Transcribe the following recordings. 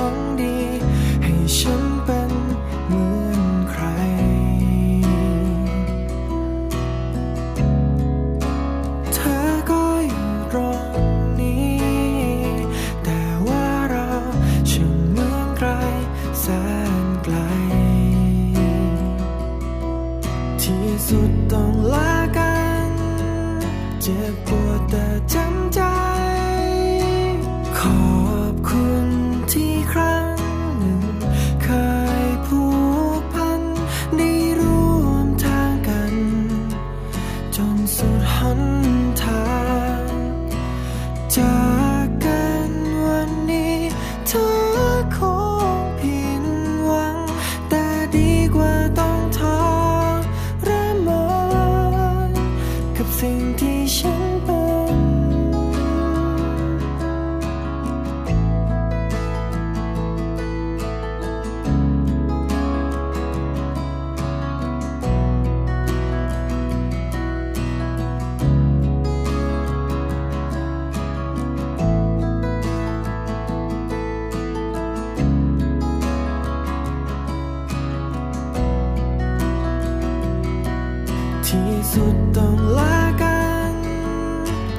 หวังดี ให้ฉันเป็นเหมือนใคร เธอก็อยู่ตรงนี้ แต่ว่าเราช่างเหมือนไกลแสนไกล ที่สุดต้องลากัน เจ็บปวดแต่จำใจ ขอบคุณ ที่ใคร ที่สุดต้องลากัน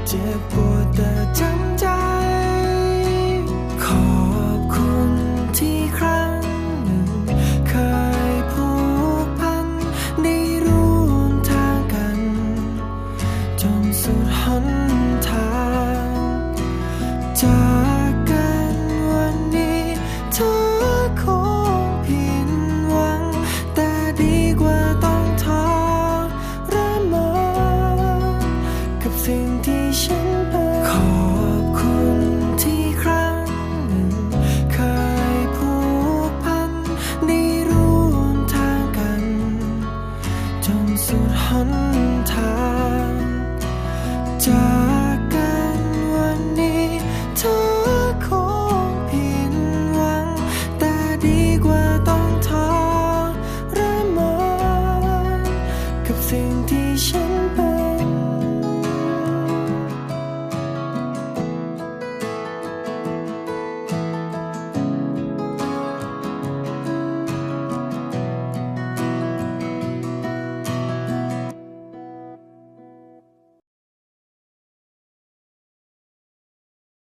เจ็บปวดแต่จำ 遍体相伴。